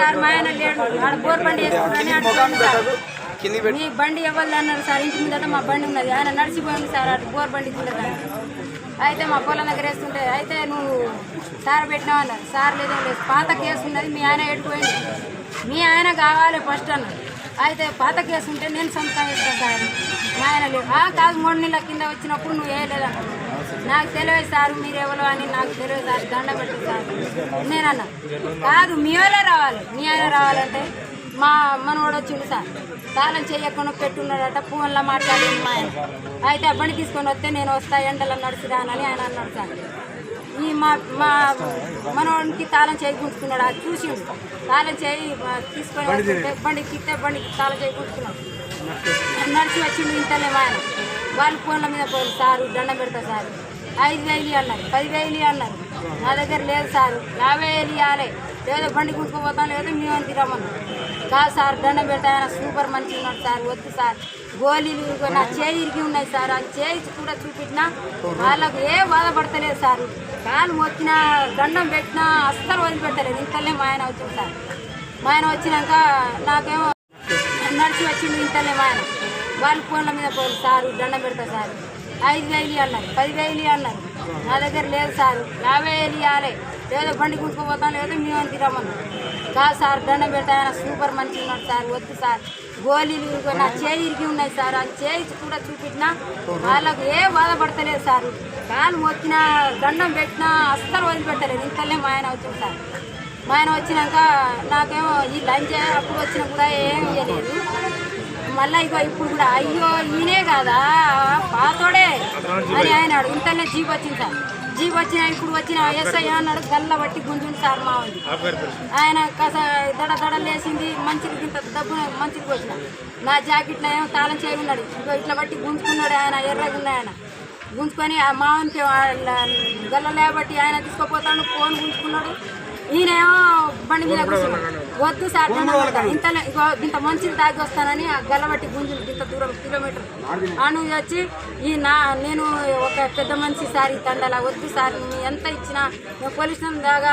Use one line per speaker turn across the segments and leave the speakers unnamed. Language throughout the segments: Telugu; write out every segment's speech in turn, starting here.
సార్ మా ఆయన లేడు. ఆడ బోర్ బండి వేసుకుంటానే అంటున్నాను సార్. మీ బండి ఎవరు అన్నారు సార్? ఇంటి ముందట మా బండి ఉన్నది. ఆయన నడిచిపోయింది సార్ అటు బోర్ బండి చూడదాన్ని అయితే మా పొలం దగ్గర వేస్తుంటే అయితే నువ్వు సార్ పెట్టినావు అన్నారు సార్ లేదో లేదు. పాత కేసు ఉన్నది మీ ఆయన ఎడిపోయింది మీ ఆయన కావాలి ఫస్ట్ అన్నారు అయితే పాత కేసు ఉంటే నేను సొంతం ఇస్తాను సార్. మా ఆయన లేదు "ఆ, కాదు మూడు నెలల కింద వచ్చినప్పుడు నువ్వు వేయలేదన్నారు నాకు తెలియదు సార్ మీరు ఎవరు అని నాకు తెలియదు సార్ దండ పెట్టు సార్. నేనన్నా. కాదు మీ వాళ్ళే రావాలి. మీ ఆయన రావాలంటే మా మనవాడు వచ్చిండు సార్. తాళం చేయకుండా పెట్టున్నాడట ఫోన్లో మాట్లాడింది మా ఆయన. అయితే బండి తీసుకొని వస్తే నేను వస్తా ఎండలో నడిచిరానని ఆయన అన్నాడు సార్. ఈ మా మా మనవాడికి తాళం చేయి గుంచుకున్నాడు అది చూసిండు. తాళం చేయి తీసుకొని వస్తుంటే బండి తిస్తే బండికి తాళం చేయి గుంచుకున్నాడు నడిచి వచ్చిండు ఇంతలే మా ఆయన. వాళ్ళు ఫోన్ల మీద పోయి సారు దండం పెడతా సార్. ఐదు వేలు అన్నారు పది వేలు అన్నారు నా దగ్గర లేదు సార్. యాభై వేలు ఇవ్వాలి. లేదా బండి కుట్టుకుపోతాం లేదో మేము తిరగమన్నారు కాదు సార్ దండం పెడతాయన సూపర్ మంచి ఉన్నాడు సార్. వద్దు సార్. గోళీలు నా చేయి ఇరిగి ఉన్నాయి సార్. ఆ చేయి కూడా చూపించినా వాళ్ళకు ఏ బాధపడతలేదు సార్. కాలు మొక్కినా దండం పెట్టినా అస్సలు వదిలిపెట్టలేదు. ఇంతలే మా ఆయన వచ్చింది సార్. మా ఆయన వచ్చినాక నాకేమో నడిచి వచ్చింది ఇంతలే మా ఆయన. వాళ్ళు ఫోన్ల మీద పోయి సారు. దండం పెడతా సార్. ఐదు వేలు అన్నారు పది వేలు అన్నారు నా దగ్గర లేదు సార్. యాభై వేలు ఇవ్వాలి లేదో బండి గుంటుకుపోతాం లేదో మేము తిరమన్నా కాదు సార్ దండం పెడతా సూపర్ మంచి ఉన్నాడు సార్. వద్దు సార్. గోళీలు ఇగో నా చేయి ఇరిగి ఉన్నాయి సార్. ఆ చేయి కూడా చూపించినా వాళ్ళకు ఏ బాధపడతలేదు సార్. కాలు వచ్చినా దండం పెట్టినా అస్సలు వదిలిపెట్టలేదు. ఇంతలే మా ఆయన వచ్చింది సార్. మా ఆయన వచ్చినాక నాకేమో ఈ లంచ్ అప్పుడు వచ్చినా కూడా ఏం ఇవ్వలేదు మళ్ళీ ఇగో ఇప్పుడు కూడా అయ్యో ఈయనే కాదా? పాతోడే. అని ఆయన అడుగు ఇంతనే జీప్ వచ్చింది సార్. జీప్ వచ్చిన ఇప్పుడు వచ్చిన ఎస్ఐ అన్నాడు గల్ల బట్టి గుంజుంది సార్ మా ఉంది ఆయన కాస దడ దడ లేసింది మంచిది ఇంత డబ్బు మంచిది వచ్చిన నా జాకెట్లో ఏమో తాళం చేయి ఉన్నాడు. ఇగో ఇట్లా బట్టి గుంజుకున్నాడు ఆయన ఎర్రగా ఉన్నాయి ఆయన. గుంజుకొని ఆ మావనికి గల్ల లేబట్టి ఆయన తీసుకుపోతాడు ఫోన్ గుంజుకున్నాడు. ఈయనేమో బండి మీద వద్దు సార్. ఇంత ఇంత మంచిది తాగి వస్తానని ఆ గల్లబట్టి గుంజులు ఇంత దూరం కిలోమీటర్. అను వచ్చి ఈ నా నేను ఒక పెద్ద మనిషి సార్ ఈ తండల వద్దు సార్ ఎంత ఇచ్చినా నేను పోలీస్ దాకా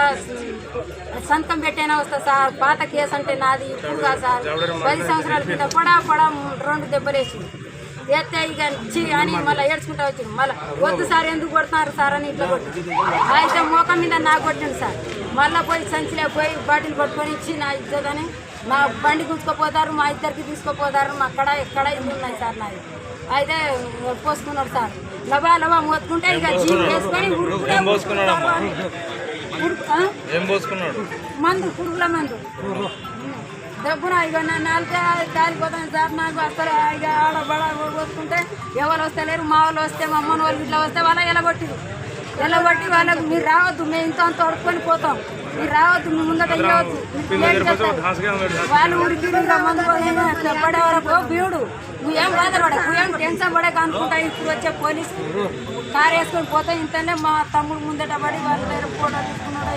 సంతకం పెట్టైనా వస్తా సార్ పాత కేసు అంటే నాది ఇప్పుడు కాదు సార్. పది సంవత్సరాల కింద పడా పడా రెండు దెబ్బలేసింది ఎత్తే ఇక చి అని మళ్ళీ ఏడ్చుకుంటా వచ్చింది మళ్ళీ వద్దు సార్ ఎందుకు కొడుతున్నారు సార్ అని ఇట్లా కొట్టి అయితే మోకం మీద నాకు కొట్టిండు సార్. మళ్ళీ పోయి సంచిలో పోయి బాటిల్ పట్టుకొని ఇచ్చి నా ఇద్దదని నా బండి గుంజుకోపోతారు మా ఇద్దరికి తీసుకుపోతారు మా కడ ఎక్కడ ఇది ఉన్నాయి సార్ నాది? అయితే పోసుకున్నాడు సార్. లబా లబా మోసుకుంటే ఇక జీప్ వేసుకొని మందు పురుగుల మందు. డబ్బున ఇక నా నాలుగు కాలిపోతాను సార్ నాకు అసలు ఇక ఆడ బడ పోసుకుంటే ఎవరు వస్తలేరు మా వాళ్ళు వస్తే మా అమ్మని వాళ్ళు ఇట్లా వస్తే వాళ్ళ ఎలగొట్టిరు. ఎలగొట్టి వాళ్ళకు? మీరు రావద్దు మేము ఇంత అంత వడుకొని పోతాం. మీరు రావద్దు మీ ముందట ఇవ్వద్దు. వాళ్ళు ఉరికి పడే వరకు బీడు నువ్వేం బాధపడ నువ్వేం టెన్షన్ పడక అనుకుంటా ఇప్పుడు వచ్చే పోలీసు కారు వేసుకొని పోతే ఇంతనే మా తమ్ముడు ముందట పడి వాళ్ళ దగ్గర ఫోటో తీసుకున్నాడో.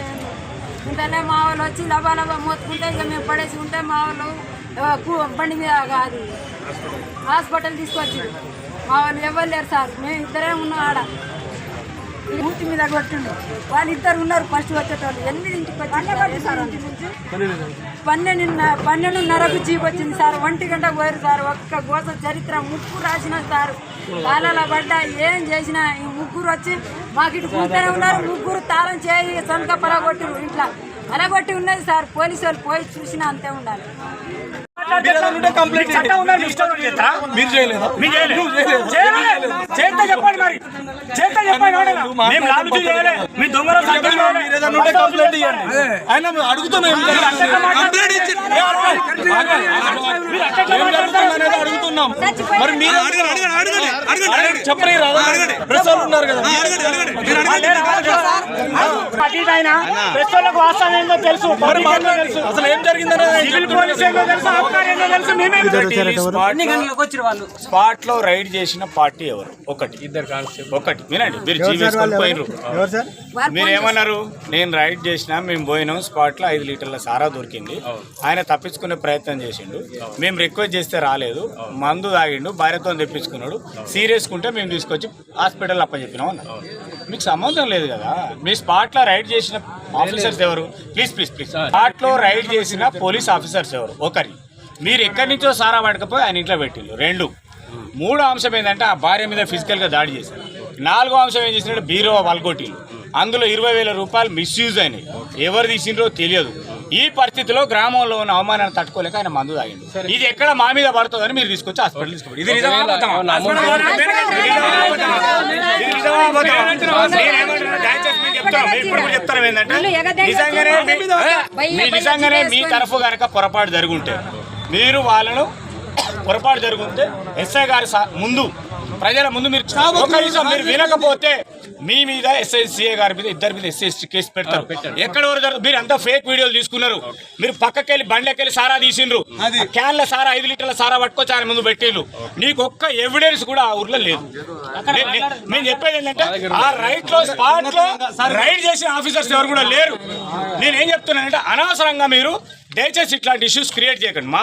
ఇంతనే మా వాళ్ళు వచ్చి లబా లబా మోసుకుంటే ఇక మేము పడేసి ఉంటే మా వాళ్ళు బండి మీద కాదు హాస్పిటల్ తీసుకొచ్చి మా వాళ్ళు ఎవరు లేరు సార్ మేము ఇద్దరే ఉన్నాం ఆడ. ఊటి మీద కొట్టిండు. వాళ్ళు ఇద్దరు ఉన్నారు ఫస్ట్ వచ్చేటోళ్ళు. ఎనిమిదింటికి వచ్చి సార్ ఇంటి నుంచి పన్నెండు పన్నెండున్నరకు జీప్ వచ్చింది సార్. ఒంటి గంట పోయారు సార్. ఒక్క గోస చరిత్ర ముగ్గురు రాసిన సార్. కాలాల పడ్డా ఏం చేసినా ఈ ముగ్గురు వచ్చి మాకు ఇటు కూర్చొని ఉన్నారు. ముగ్గురు తాళం చేయి సొంత పలగొట్టిరు ఇంట్లో పలగొట్టి ఉన్నది సార్. పోలీసు వాళ్ళు పోయి చూసినా అంతే ఉండాలి.
మీరు చేయలేదా.
చేస్తే చెప్పండి మరి. చేస్తే చెప్పండి. మేము లాలుచీ చేయలే. మీ దొంగల.
మీరు ఏదైనా ఉంటే కంప్లైంట్ ఇవ్వండి ఆయన అడుగుతున్నాం? కంప్లైంట్ ఇచ్చి ఏ అడగాలి? ఆగండి. ఏం జరుగుతుంది అనేది అడుగుతున్నాం మరి మీరు రాదా ప్రెస్ వాళ్ళు ఉన్నారు కదా
వాస్తవం ఏందో తెలుసు
అసలు ఏం జరిగిందనేది
స్పాట్లో రైడ్ చేసిన పార్టీ ఎవరు ఒకటి ఇద్దరు ఒకటి వినండి మీరు జీవేసుకొని పోయినరు మీరు ఏమన్నారు నేను రైడ్ చేసినా మేము పోయినాం స్పాట్లో ఐదు లీటర్ల సారా దొరికింది ఆయన తప్పించుకునే ప్రయత్నం చేసిండు మేము రిక్వెస్ట్ చేస్తే రాలేదు మందు తాగిండు భార్యతో తెప్పించుకున్నాడు. సీరియస్ కుంటే మేము తీసుకొచ్చి హాస్పిటల్ అప్పచెప్పినాం అన్నారు మీకు సంబంధం లేదు కదా? మీ స్పాట్లో రైడ్ చేసిన ఆఫీసర్స్ ఎవరు? ప్లీజ్ ప్లీజ్ ప్లీజ్ స్పాట్లో రైడ్ చేసిన పోలీస్ ఆఫీసర్స్ ఎవరు? ఒకరి. మీరు ఎక్కడి నుంచో సారా పడకపోయి ఆయన ఇంట్లో పెట్టిండ్రు రెండు. మూడో అంశం ఏంటంటే ఆ భార్య మీద ఫిజికల్గా దాడి చేశారు. నాలుగో అంశం ఏం చేసినట్టు బీరో వల్గొట్టిలు అందులో ఇరవై వేల రూపాయలు మిస్యూజ్ అయినాయి. ఎవరు తీసిండ్రో తెలియదు. ఈ పరిస్థితిలో గ్రామంలో ఉన్న అవమానాన్ని తట్టుకోలేక ఆయన మందు తాగిండు. ఇది ఎక్కడ మా మీద పడుతుందని మీరు తీసుకొచ్చి హాస్పిటల్ తీసుకుపోయి ఇది ఏంటంటే నిజంగానే నిజంగానే మీ తరఫు గనక పొరపాటు జరుగుంటే మీరు వాళ్ళను పొరపాటు జరుగుంటే ఎస్ఐ గారి ముందు ప్రజల ముందు మీరు నిమిషం మీరు వినకపోతే మీ మీద ఎస్ఐ సిఏ గారి మీద ఇద్దరి మీద ఎస్ఐ కేసు పెడతారు. ఎక్కడ వరకు జరుగుతుంది మీరు అంతా ఫేక్ వీడియోలు తీసుకున్నారు. మీరు పక్కకెళ్ళి బండ్లకెళ్ళి సారా తీసిండ్రు. క్యాన్ల సారా ఐదు లీటర్ల సారా పట్టుకొచ్చి ఆయన ముందు పెట్టిండ్రు. నీకు ఒక్క ఎవిడెన్స్ కూడా ఆ ఊర్లో లేదు. నేను చెప్పేది ఏంటంటే ఆ రైట్లో స్పాట్లో రైడ్ చేసిన ఆఫీసర్స్ ఎవరు కూడా లేరు. నేనేం చెప్తున్నానంటే అనవసరంగా మీరు దయచేసి ఇట్లాంటి ఇష్యూస్ క్రియేట్ చేయకండి. మా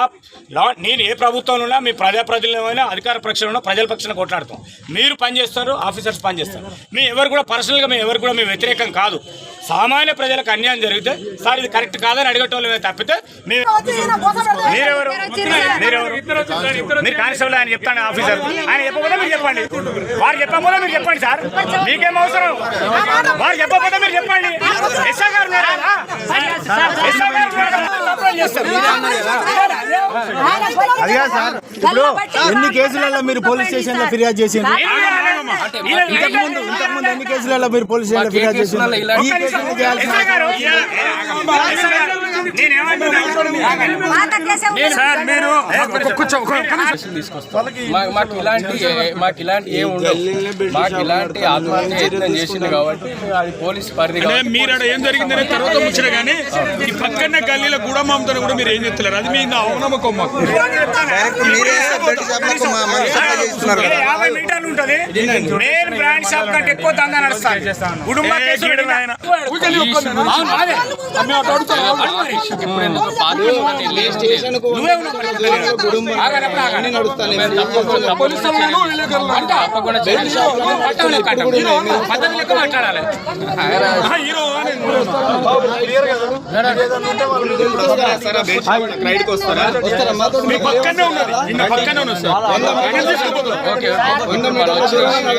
లా నేను ఏ ప్రభుత్వంలో ఉన్నా మీ ప్రజాప్రతినిధులైనా అధికార పక్షంలో ఉన్నా ప్రజల పక్షాన కొట్లాడతాం. మీరు పనిచేస్తారు ఆఫీసర్స్ పనిచేస్తారు. మీ ఎవరు కూడా పర్సనల్గా మేము ఎవరు కూడా మీ వ్యతిరేకం కాదు. సామాన్య ప్రజలకు అన్యాయం జరిగితే సార్ ఇది కరెక్ట్ కాదని అడిగేటోళ్ళమే తప్పితే మీరెవరు? మీరెవరు? మీరు కానిస్టేబుల్ ఆయన చెప్తాను ఆఫీసర్ ఆయన చెప్పకపోతే మీరు చెప్పండి. వారు చెప్పకపోతే మీరు చెప్పండి సార్. మీకేం అవసరం? వారు చెప్పకపోతే మీరు చెప్పండి. ఎస్ఆర్ గారు చేస్తారు.
సార్ ఇప్పుడు ఎన్ని కేసులలో మీరు పోలీస్ స్టేషన్లో ఫిర్యాదు చేసిండ్రు ఇంతకు ముందు ఇంతకు ముందు ఎన్ని కేసులలో మీరు పోలీస్ స్టేషన్లో ఫిర్యాదు ఈ కేసులు చేయాల్సిన
మా- మాకు ఇలాంటి ఏ- మాకు ఇలాంటి ఏ ఉండవు మాకు ఇలాంటి ఆత్మహత్య యత్నం చేసింది కాబట్టి అది పోలీస్ పరిధి
మీరు ఏం జరిగిందనే తర్వాత ముచ్చట కానీ ఈ పక్కన గల్లీలో గూడమామతో కూడా మీరు ఏం చెప్తలేరు అది మీ అవనమ్మకం మాకు
ఇది యాభై మీటర్లు ఉంటది మెయిన్ బ్రాండ్ షాప్ కంటే ఎక్కువ దందా నడుస్తుంది కుటుంబ మరి.
తప్పకుండా.
పద్ధతి లెక్క మాట్లాడాలి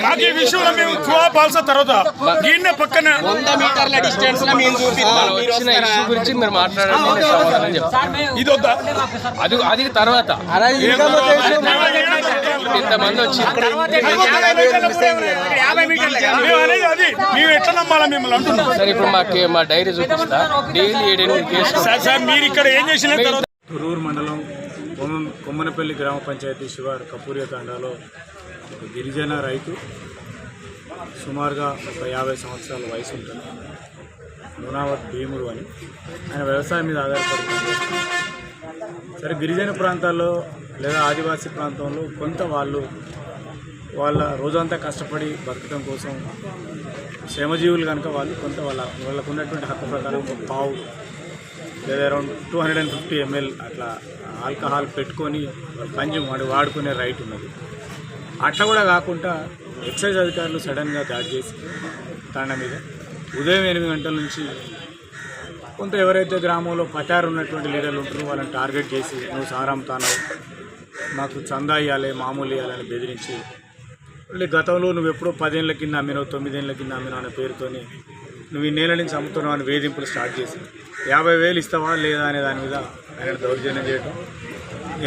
నాకు ఈ విషయంలో మేము చూపాల్సిన తర్వాత దీన్నే పక్కన
గురించి మీరు మాట్లాడండి
ఇది వద్దా
అది అది తర్వాత ఇంతమంది వచ్చి
మేము మేము ఎట్లా నమ్మాలా మిమ్మల్ని అంటున్నాం
సరే ఇప్పుడు మాకు మా డైరీ చూపిస్తా. డైలీ ఏడెనిమిది కేసులు.
సార్ సార్ మీరు ఇక్కడ ఏం చేసిన తర్వాత
తురూరు మండలం కొమ్మ- కొమ్మనపల్లి గ్రామ పంచాయతీ శివారు కపూరియ తండాలో ఒక గిరిజన రైతు సుమారుగా ఒక యాభై సంవత్సరాల వయసు ఉంటుంది. మునావత్ భీముడు అని. ఆయన వ్యవసాయం మీద ఆధారపడి పనిచేస్తారు. సరే గిరిజన ప్రాంతాల్లో లేదా ఆదివాసీ ప్రాంతంలో కొంత వాళ్ళు వాళ్ళ రోజంతా కష్టపడి బతకడం కోసం శ్రమజీవులు కనుక వాళ్ళు కొంత వాళ్ళ వాళ్ళకు ఉన్నటువంటి హక్కు ప్రకారం ఒక పావు లేదా around two hundred and fifty ML అట్లా ఆల్కహాల్ పెట్టుకొని కన్జ్యూమ్ వాడు వాడుకునే రైట్ ఉన్నది. అట్లా కూడా కాకుండా ఎక్సైజ్ అధికారులు సడన్గా దాడి చేసి తాండ మీద ఉదయం ఎనిమిది గంటల నుంచి కొంత ఎవరైతే గ్రామంలో పచారు ఉన్నటువంటి లీడర్లు ఉంటారో వాళ్ళని టార్గెట్ చేసి నువ్వు సారాంతాను మాకు చందా ఇవ్వాలి మామూలు ఇవ్వాలని బెదిరించి మళ్ళీ గతంలో నువ్వు ఎప్పుడో పదేళ్ళ కింద అమ్మినావు తొమ్మిదేళ్ళ కింద అమ్మినావు అనే పేరుతోని నువ్వు ఈ నేల నుంచి అమ్ముతున్నావు అని వేధింపులు స్టార్ట్ చేసి యాభై వేలు ఇస్తావా లేదా అనే దాని మీద ఆయన దౌర్జన్యం చేయటం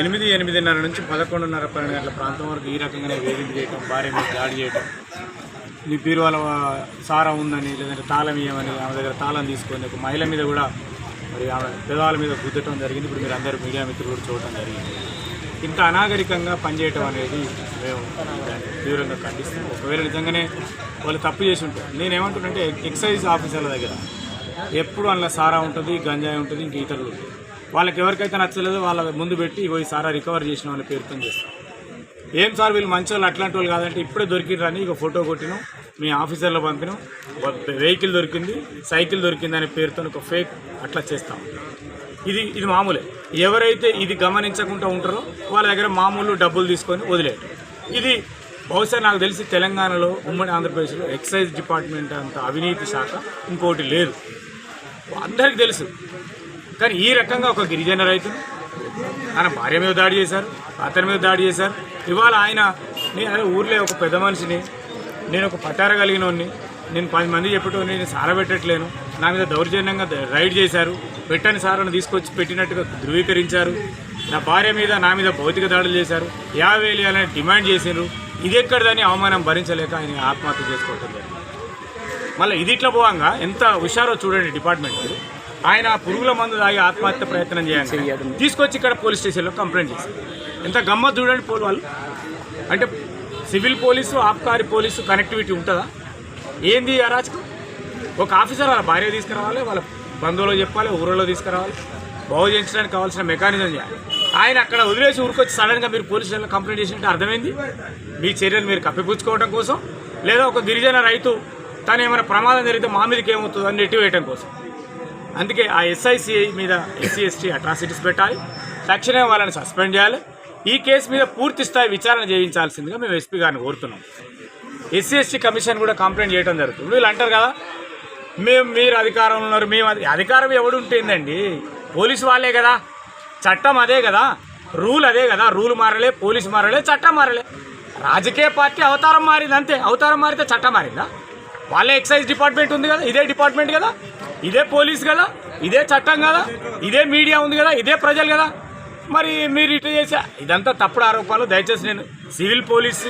ఎనిమిది ఎనిమిదిన్నర నుంచి పదకొండున్నర పన్నెండు గంటల ప్రాంతం వరకు ఈ రకంగానే వేధింపు చేయటం భార్య మీద దాడి చేయటం నీ పీరు వాళ్ళ సారా ఉందని లేదంటే తాళం ఇవ్వమని ఆమె దగ్గర తాళం తీసుకొని ఒక మహిళ మీద కూడా మరి ఆమె పెదాల మీద గుద్దటం జరిగింది. ఇప్పుడు మీరు అందరూ మీడియా మిత్రులు కూడా చూడటం జరిగింది. ఇంత అనాగరికంగా పనిచేయటం అనేది మేము తీవ్రంగా ఖండిస్తాం ఒకవేళ నిజంగానే వాళ్ళు తప్పు చేసి ఉంటారు నేనేమంటున్నంటే ఎక్సైజ్ ఆఫీసర్ల దగ్గర ఎప్పుడు అందులో సారా ఉంటుంది గంజాయి ఉంటుంది ఇంక ఇతరులు ఉంటాయి. వాళ్ళకి ఎవరికైతే నచ్చలేదో వాళ్ళ ముందు పెట్టి పోయి సారా రికవర్ చేసిన వాళ్ళ పేరుతో చేస్తాం. ఏం సార్ వీళ్ళు మంచి వాళ్ళు అట్లాంటి వాళ్ళు కాదంటే ఇప్పుడే దొరికిరని ఇక ఫోటో కొట్టినాం మీ ఆఫీసర్లో పంపినాం వెహికల్ దొరికింది సైకిల్ దొరికింది అనే పేరుతో ఒక ఫేక్ అట్లా చేస్తాం. ఇది ఇది మామూలే. ఎవరైతే ఇది గమనించకుండా ఉంటారో వాళ్ళ దగ్గర మామూలు డబ్బులు తీసుకొని వదిలేయటం. ఇది బహుశా నాకు తెలిసి తెలంగాణలో ఉమ్మడి ఆంధ్రప్రదేశ్లో ఎక్సైజ్ డిపార్ట్మెంట్ అంత అవినీతి శాఖ ఇంకోటి లేదు. అందరికీ తెలుసు. కానీ ఈ రకంగా ఒక గిరిజన రైతు ఆయన భార్య మీద దాడి చేశారు అతని మీద దాడి చేశారు. ఇవాళ ఆయన నేను అదే ఊర్లో ఒక పెద్ద మనిషిని నేను ఒక పట్టార కలిగినోడిని నేను పది మంది చెప్పేటోని నేను సారబెట్టట్లేను. నా మీద దౌర్జన్యంగా రైడ్ చేశారు. పెట్టని సారను తీసుకొచ్చి పెట్టినట్టుగా ధృవీకరించారు. నా భార్య మీద నా మీద భౌతిక దాడులు చేశారు. యాభై వేలు ఇవ్వాలని డిమాండ్ చేశారు ఇది ఎక్కడదని అవమానం భరించలేక ఆయన ఆత్మహత్య చేసుకోవటం జరిగింది. మళ్ళీ ఇది ఇట్లా పోవంగా ఎంత హుషారో చూడండి డిపార్ట్మెంట్. ఆయన పురుగుల మందు తాగి ఆత్మహత్య ప్రయత్నం చేయాలి తీసుకొచ్చి ఇక్కడ పోలీస్ స్టేషన్లో కంప్లైంట్ చేశారు. ఎంత గమ్మత్ చూడండి పోలు వాళ్ళు. అంటే సివిల్ పోలీసు ఆబ్కారీ పోలీసు కనెక్టివిటీ ఉంటుందా? ఏంది అరాచకం ఒక ఆఫీసర్ వాళ్ళ భార్య తీసుకురావాలి వాళ్ళ బంధువులు చెప్పాలి ఊరిలో తీసుకురావాలి. బాగు చేయించడానికి కావాల్సిన మెకానిజం చేయాలి. ఆయన అక్కడ వదిలేసి ఊరికొచ్చి సడన్గా మీరు పోలీస్ స్టేషన్లో కంప్లైంట్ చేసినట్టు అర్థమైంది? మీ చర్యలు మీరు కప్పిపుచ్చుకోవడం కోసం లేదా ఒక గిరిజన రైతు తను ఏమైనా ప్రమాదం జరిగితే మా మీదకి ఏమవుతుందో అని నెట్టివేయడం కోసం. అందుకే ఆ ఎస్ఐసిఐ మీద ఎస్సీ ఎస్టీ అట్రాసిటీస్ పెట్టాలి. తక్షణమే వాళ్ళని సస్పెండ్ చేయాలి. ఈ కేసు మీద పూర్తి స్థాయి విచారణ చేయించాల్సిందిగా మేము ఎస్పీ గారిని కోరుతున్నాం. ఎస్సీ ఎస్టీ కమిషన్ కూడా కంప్లైంట్ చేయడం జరుగుతుంది. వీళ్ళు అంటారు కదా మేము మీరు అధికారంలో ఉన్నారు మేము అది అధికారం ఎవడు ఉంటుందండి? పోలీసు వాళ్ళే కదా. చట్టం అదే కదా. రూల్ అదే కదా. రూల్ మారలే పోలీసు మారలే చట్టం మారలే. రాజకీయ పార్టీ అవతారం మారింది అంతే. అవతారం మారితే చట్టం మారిందా? వాళ్ళే ఎక్సైజ్ డిపార్ట్మెంట్ ఉంది కదా ఇదే డిపార్ట్మెంట్ కదా ఇదే పోలీస్ కదా ఇదే చట్టం కదా ఇదే మీడియా ఉంది కదా ఇదే ప్రజలు కదా. మరి మీరు ఇట్లా చేసే ఇదంతా తప్పుడు ఆరోపణలు దయచేసి నేను సివిల్ పోలీసు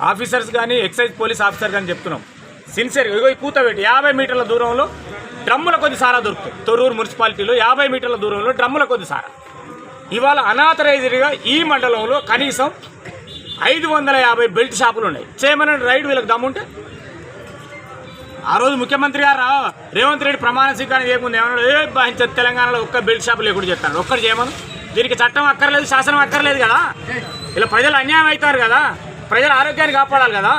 ఆఫీసర్స్ కానీ ఎక్సైజ్ పోలీస్ ఆఫీసర్ కానీ చెప్తున్నాం. సిన్సియర్ ఇగో ఈ కూతబెట్టి యాభై మీటర్ల దూరంలో డ్రమ్ముల కొద్ది సారా దొరుకుతుంది తొర్రూరు మున్సిపాలిటీలో యాభై మీటర్ల దూరంలో డ్రమ్ముల కొద్ది సారా. ఇవాళ అనాథరైజ్డ్గా ఈ మండలంలో కనీసం ఐదు వందల యాభై బెల్ట్ షాపులు ఉన్నాయి. చేయమని రైడ్ వీళ్ళకి దమ్ముంటే ఆ రోజు ముఖ్యమంత్రి గారు రేవంత్ రెడ్డి ప్రమాణ స్వీకారం చేయకుండా ఏమన్నా ఏ బాధించదు తెలంగాణలో ఒక్క బెల్ట్ షాపు లేకుండా చెప్తాను ఒక్కటి చేయమను? దీనికి చట్టం అక్కర్లేదు శాసనం అక్కర్లేదు కదా? ఇలా ప్రజలు అన్యాయం అవుతారు కదా? ప్రజల ఆరోగ్యాన్ని కాపాడాలి కదా.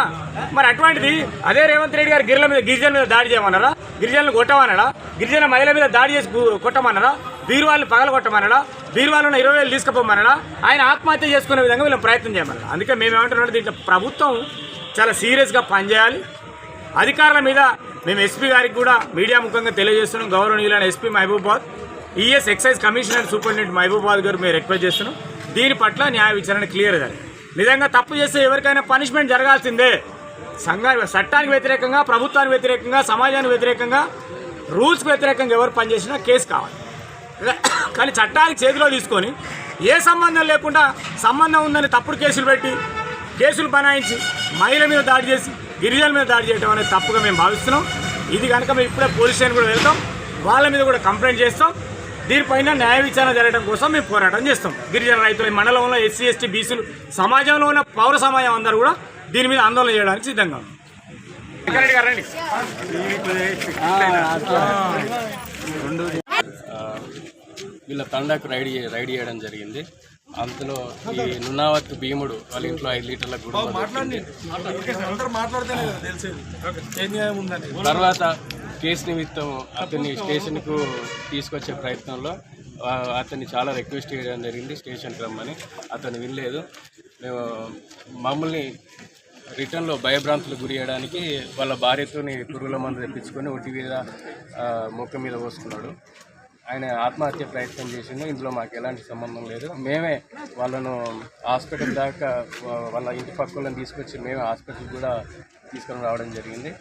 మరి అటువంటిది అదే రేవంత్ రెడ్డి గారు గిరిజల మీద గిరిజన మీద దాడి చేయమన్నారా? గిరిజనులు కొట్టమన్నాడా గిరిజన మహిళల మీద దాడి చేసి కొట్టమన్నారా? బీరువాళ్ళు పగల కొట్టమన్నాడా బీరువాళ్ళు ఇరవై వేలు తీసుకుపోమన్నాడా ఆయన ఆత్మహత్య చేసుకునే విధంగా వీళ్ళని ప్రయత్నం చేయమన్నారు? అందుకే మేము ఏమంటున్నాం దీంట్లో ప్రభుత్వం చాలా సీరియస్గా పనిచేయాలి. అధికారుల మీద మేము ఎస్పీ గారికి కూడా మీడియా ముఖంగా తెలియజేస్తున్నాం. గౌరవనీయులైన SP Mahabubabad ES excise commissioner superintendent Mahabubabad గారు మేము రిక్వెస్ట్ చేస్తున్నాం. దీని పట్ల న్యాయ విచారణ క్లియర్ జరగాలి. నిజంగా తప్పు చేస్తే ఎవరికైనా పనిష్మెంట్ జరగాల్సిందే. సంఘ చట్టానికి వ్యతిరేకంగా ప్రభుత్వానికి వ్యతిరేకంగా సమాజానికి వ్యతిరేకంగా రూల్స్కి వ్యతిరేకంగా ఎవరు పనిచేసినా కేసు కావాలి. కానీ చట్టానికి చేతిలో తీసుకొని ఏ సంబంధం లేకుండా సంబంధం ఉందని తప్పుడు కేసులు పెట్టి కేసులు బనాయించి మహిళల మీద దాడి చేసి గిరిజనుల మీద దాడి చేయడం అనేది తప్పుగా మేము భావిస్తున్నాం. ఇది కనుక మేము ఇప్పుడే పోలీస్ స్టేషన్ కూడా వెళ్తాం. వాళ్ళ మీద కూడా కంప్లైంట్ చేస్తాం. దీనిపైన న్యాయ విచారణ జరగడం కోసం మేము పోరాటం చేస్తాం. గిరిజన రైతులు మండలంలో ఎస్సీ ఎస్టీ బీసీలు సమాజంలో ఉన్న పౌర సమాజం అందరూ కూడా దీని మీద ఆందోళన చేయడానికి సిద్ధంగా
వీళ్ళ తండాకు రైడ్ రైడ్ చేయడం జరిగింది. అందులో ఈ నున్నావత్ భీముడు వాళ్ళ ఇంట్లో ఐదు లీటర్ల గుడి తర్వాత కేసు నిమిత్తం అతన్ని స్టేషన్కు తీసుకొచ్చే ప్రయత్నంలో అతన్ని చాలా రిక్వెస్ట్ చేయడం జరిగింది స్టేషన్కి రమ్మని. అతను వినలేదు. మేము మమ్మల్ని రిటర్న్లో భయభ్రాంతులు గురి చేయడానికి వాళ్ళ భార్యతోని పురుగుల మందు తెప్పించుకొని ఒంటి మీద ముఖం మీద పోసుకున్నాడు. ఆయన ఆత్మహత్య ప్రయత్నం చేసిండు. ఇందులో మాకు ఎలాంటి సంబంధం లేదు. మేమే వాళ్ళను హాస్పిటల్ దాకా వాళ్ళ ఇంటి పక్కలను తీసుకొచ్చి మేమే హాస్పిటల్ కూడా తీసుకొని రావడం జరిగింది.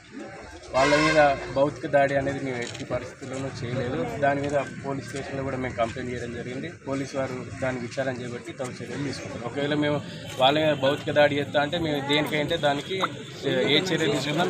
వాళ్ళ మీద భౌతిక దాడి అనేది మేము ఎట్టి పరిస్థితుల్లోనూ చేయలేదు. దాని మీద పోలీస్ స్టేషన్లో కూడా మేము కంప్లైంట్ చేయడం జరిగింది. పోలీసు వారు దాన్ని విచారణ చేపట్టి తగు చర్యలు తీసుకుంటారు ఒకవేళ మేము వాళ్ళ మీద భౌతిక దాడి చేస్తా అంటే మేము దేనికైతే దానికి ఏ చర్య తీసుకున్నా